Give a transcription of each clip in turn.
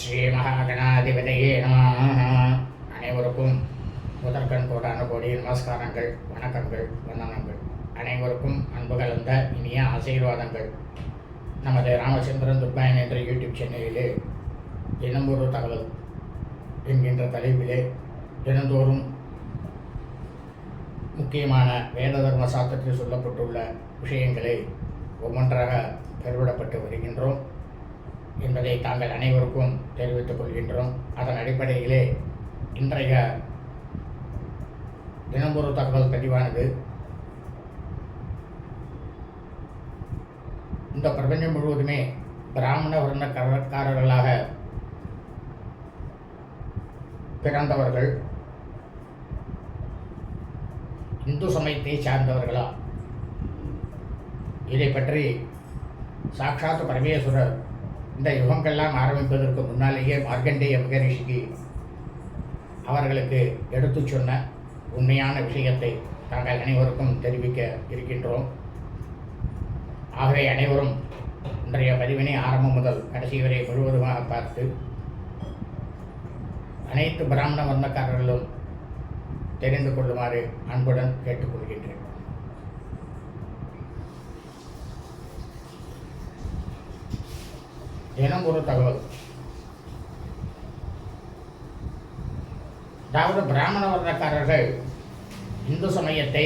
ஸ்ரீ மகாகணாதிபதியே நமः அனைவருக்கும் முதற்கண் கோடான கோடி நமஸ்காரங்கள் வணக்கங்கள் வந்தனங்கள். அனைவருக்கும் அன்பு கலந்த இனிய ஆசீர்வாதங்கள். நமது ராமச்சந்திரன் துர்பாயன் என்ற யூடியூப் சேனலிலே தினம்பொரு தகவல் என்கின்ற தலைப்பிலே தினந்தோறும் முக்கியமான வேத தர்ம சாஸ்திரத்தில் சொல்லப்பட்டுள்ள விஷயங்களை ஒவ்வொன்றாக பெருவிடப்பட்டு வருகின்றோம். என்பதை தாங்கள் அனைவருக்கும் தெரிவித்துக் கொள்கின்றோம். அதன் அடிப்படையிலே இன்றைய தினம்பொரு தகவல் பதிவானது. இந்த பிரபஞ்சம் முழுவதுமே பிராமண வர்ண பிறந்தவர்கள் இந்து சமயத்தை சார்ந்தவர்களா? இதை பற்றி சாட்சாத் பரமேஸ்வரர் இந்த யுகங்கள்லாம் ஆரம்பிப்பதற்கு முன்னாலேயே மார்க்கண்டேய மகரிஷிக்கு அவர்களுக்கு எடுத்துச் சொன்ன உண்மையான விஷயத்தை நாங்கள் அனைவருக்கும் தெரிவிக்க இருக்கின்றோம். ஆகவே அனைவரும் இன்றைய பதிவினை ஆரம்பம் முதல் கடைசி வரை முழுவதுமாக பார்த்து அனைத்து பிராமண வர்ணக்காரர்களும் தெரிந்து கொள்ளுமாறு அன்புடன் கேட்டுக்கொள்கின்றேன். தினம் ஒரு தகவல். அதாவது பிராமண வர்ணக்காரர்கள் இந்து சமயத்தை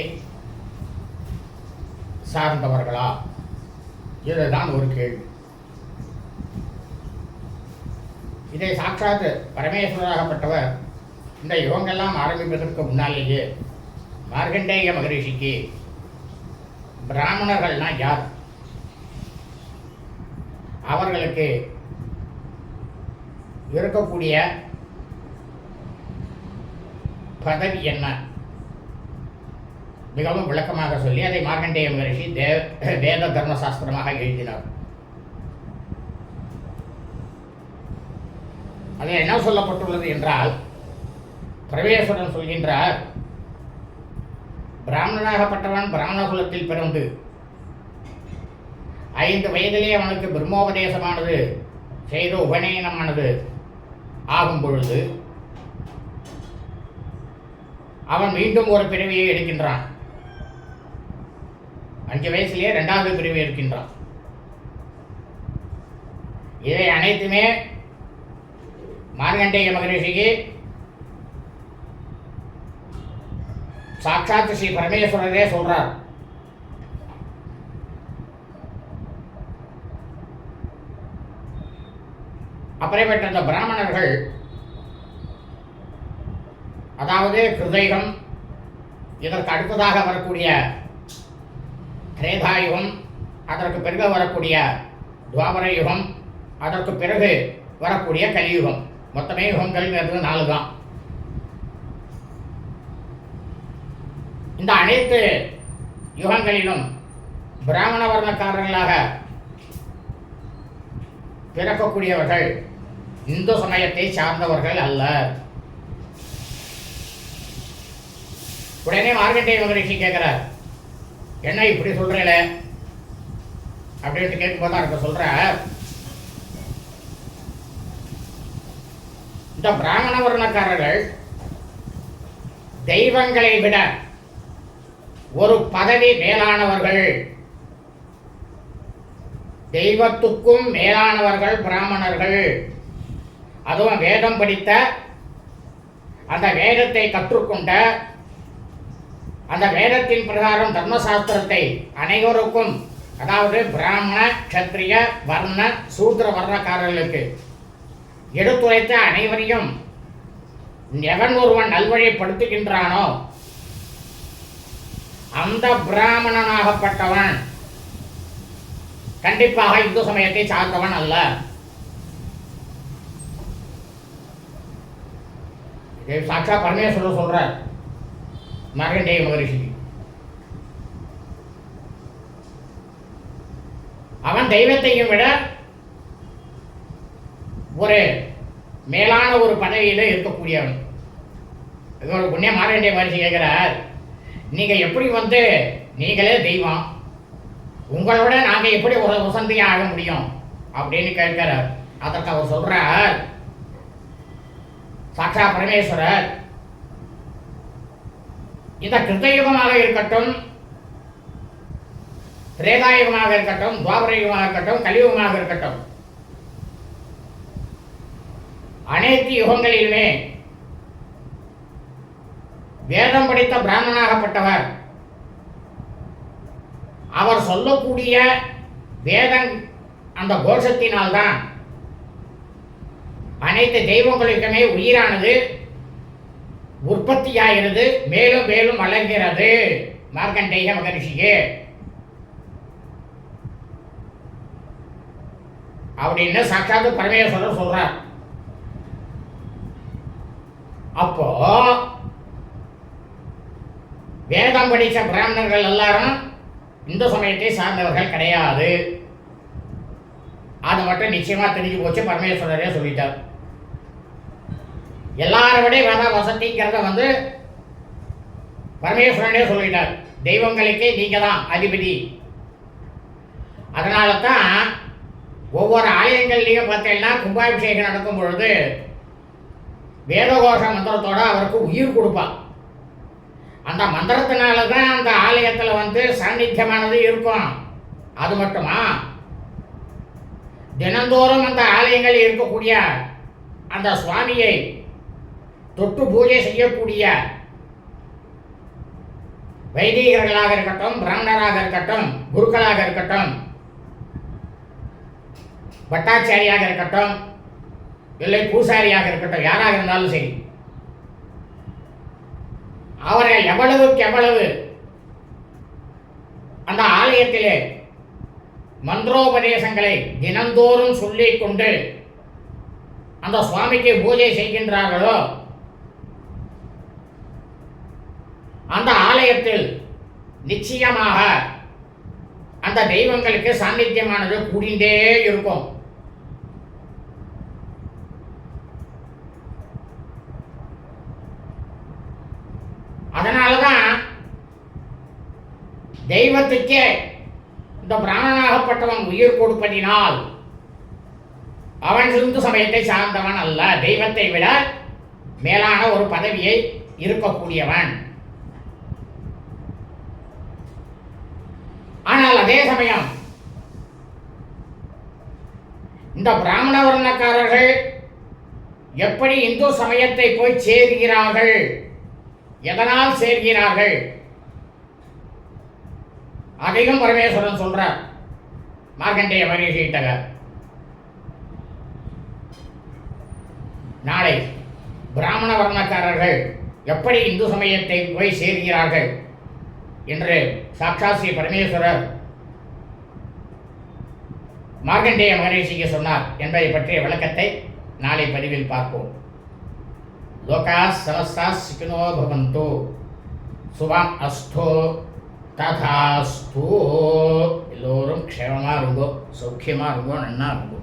சார்ந்தவர்களா? இதுதான் ஒரு கேள்வி. இதை சாட்சாத் பரமேஸ்வராகப்பட்டவர் இந்த யுகங்கெல்லாம் ஆரம்பிப்பதற்கு முன்னாலேயே மார்கண்டேய மகரிஷிக்கு பிராமணர்கள்னா யார்? அவர்களுக்கு இருக்கக்கூடிய பதவி என்ன? மிகவும் விளக்கமாக சொல்லி அதை மார்க்கண்டேய மகரிஷி தே வேத தர்மசாஸ்திரமாக எழுதினார். அதில் என்ன சொல்லப்பட்டுள்ளது என்றால் பிரவேசுடன் சொல்கின்றார் பிராமணனாகப்பட்டவன் பிராமண குலத்தில் பிறந்து ஐந்து வயதிலே அவனுக்கு பிரம்மோபதேசமானது செய்த உபநயனமானது ஆகும் பொழுது அவன் மீண்டும் ஒரு பிறவியை எடுக்கின்றான். அஞ்சு வயசுலேயே ரெண்டாவது பிரிவு எடுக்கின்றான். இவை அனைத்துமே மார்கண்டேய மகரிஷிக்கு சாட்சாத் ஸ்ரீ பரமேஸ்வரரே சொல்றார். அப்படிப்பட்ட அந்த பிராமணர்கள் அதாவது கிருதயுகம் இதற்கு அடுத்ததாக வரக்கூடிய திரேதாயுகம் அதற்கு பிறகு வரக்கூடிய துவாபர யுகம் அதற்கு பிறகு வரக்கூடிய கலியுகம். மொத்தமே யுகங்கள்ங்கிறது நாலு தான் இந்த அனைத்து யுகங்களிலும் பிராமண வர்ணக்காரர்களாக பிறக்கக்கூடியவர்கள். இந்து சமயத்தை சார்ந்தவர்கள் அல்ல. உடனே மார்க்கண்டேய மகரிஷி கேட்கிறார் என்ன இப்படி சொல்றீல அப்படின்ட்டு கேட்கும்போது அவருக்கு சொல்ற இந்த பிராமண வர்ணக்காரர்கள் தெய்வங்களை விட ஒரு பதவி மேலானவர்கள் தெய்வத்துக்கும் மேலானவர்கள் பிராமணர்கள். அதுவும் வேதம் படித்த அந்த வேதத்தை கற்றுக்கொண்ட அந்த வேதத்தின் பிரகாரம் தர்மசாஸ்திரத்தை அனைவருக்கும் அதாவது பிராமண கத்திரிய வர்ண சூத்திர வர்ணக்காரர்களுக்கு எடுத்துரைத்த அனைவரையும் எவன் ஒருவன் நல்வழிப்படுத்துகின்றானோ அந்த பிராமணனாகப்பட்டவன் கண்டிப்பாக இந்து சமயத்தை சார்ந்தவன் அல்ல. இது சாட்சா பரமேஸ்வரர் சொல்றார். மார்க்கண்டேய மகரிஷி. அவன் தெய்வத்தையும் விட ஒரு மேலான ஒரு பதவியில இருக்கக்கூடியவன். இதோட புண்ணிய மார்க்கண்டேய மகரிஷி கேட்கிறார் நீங்க எப்படி வந்து நீங்களே தெய்வம்? உங்களோட நாங்கள் எப்படி ஒரு வசந்தியாக ஆக முடியும்? அப்படின்னு கேட்கிறார். அதற்கு அவர் சொல்றார் சாட்சா பரமேஸ்வரர் இந்த கிருத்தயுகமாக இருக்கட்டும் திரேதாயுகமாக இருக்கட்டும் துவாபரயுகமாக இருக்கட்டும் கலியுகமாக இருக்கட்டும் அனைத்து யுகங்களிலுமே வேதம் படித்த பிராமணாகப்பட்டவர் அவர் சொல்லக்கூடிய வேதம் அந்த கோஷத்தினால்தான் அனைத்து தெய்வங்களுக்குமே உயிரானது உற்பத்தியாகிறது மேலும் மேலும் வளர்கிறது. மார்க்கண்டேய மகரிஷியே. அப்படின்னு சாட்சாத்து பரமேஸ்வரர் சொல்றார்? அப்போ வேதம் படித்த பிராமணர்கள் எல்லாரும் இந்த சமயத்தை சார்ந்தவர்கள் கிடையாது. அது மட்டும் நிச்சயமாக தெரிஞ்சு போச்சு பரமேஸ்வரரே சொல்லிட்டார். எல்லாரை விட வேத வசதிங்கிறத வந்து பரமேஸ்வரனே சொல்லிட்டார். தெய்வங்களுக்கே நீங்கள் தான் அதிபதி. அதனால தான் ஒவ்வொரு ஆலயங்கள்லையும் பார்த்தீங்கன்னா கும்பாபிஷேகம் நடக்கும் பொழுது வேதகோஷ மந்திரத்தோட அவருக்கு உயிர் கொடுப்பான் அந்த மந்திரத்தினால தான் அந்த ஆலயத்தில் வந்து சாநித்தியமானது இருக்கும். அது மட்டுமா? தினந்தோறும் அந்த ஆலயங்களில் இருக்கக்கூடிய அந்த சுவாமியை தொட்டு பூஜை செய்யக்கூடிய வைதிகர்களாக இருக்கட்டும் பிராமணராக இருக்கட்டும் குருக்களாக இருக்கட்டும் பட்டாச்சாரியாக இருக்கட்டும் இல்லை பூசாரியாக இருக்கட்டும் யாராக இருந்தாலும் சரி அவர்கள் எவ்வளவுக்கு எவ்வளவு? அந்த ஆலயத்திலே மந்திரோபதேசங்களை தினந்தோறும் சொல்லிக் கொண்டு அந்த சுவாமிக்கு பூஜை செய்கின்றார்களோ? அந்த ஆலயத்தில் நிச்சயமாக அந்த தெய்வங்களுக்கு சாநித்தியமானது கூடிண்டே இருக்கும் அதனால தான் தெய்வத்துக்கே இந்த பிராணனாகப்பட்டவன் உயிர் கொடுப்பதினால் அவன் சிந்து சமயத்தை சார்ந்தவன் அல்ல. தெய்வத்தை விட மேலான ஒரு பதவியை இருக்கக்கூடியவன். ஆனால் அதே சமயம் இந்த பிராமண வர்ணக்காரர்கள் எப்படி இந்து சமயத்தை போய் சேர்கிறார்கள்? எதனால் சேர்கிறார்கள்? அதையும் பரமேஸ்வரன் சொல்றார். மார்க்கண்டேய மகரிஷிகிட்டக நாளை பிராமண வர்ணக்காரர்கள் எப்படி இந்து சமயத்தை போய் சேர்கிறார்கள் என்று சாட்சாத் ஸ்ரீ பரமேஸ்வரர் மார்க்கண்டேய மகரிஷிக்கு சொன்னார் என்பதை பற்றிய விளக்கத்தை நாளை பதிவில் பார்ப்போம். லோகா சமஸ்தா சிக்கினோ பவந்து. சுபம் அஸ்தோ. ததாஸ்து எல்லோரும் க்ஷேமமாக இருங்கோ சௌக்கியமாக இருங்கோ நன்னா இருங்கோ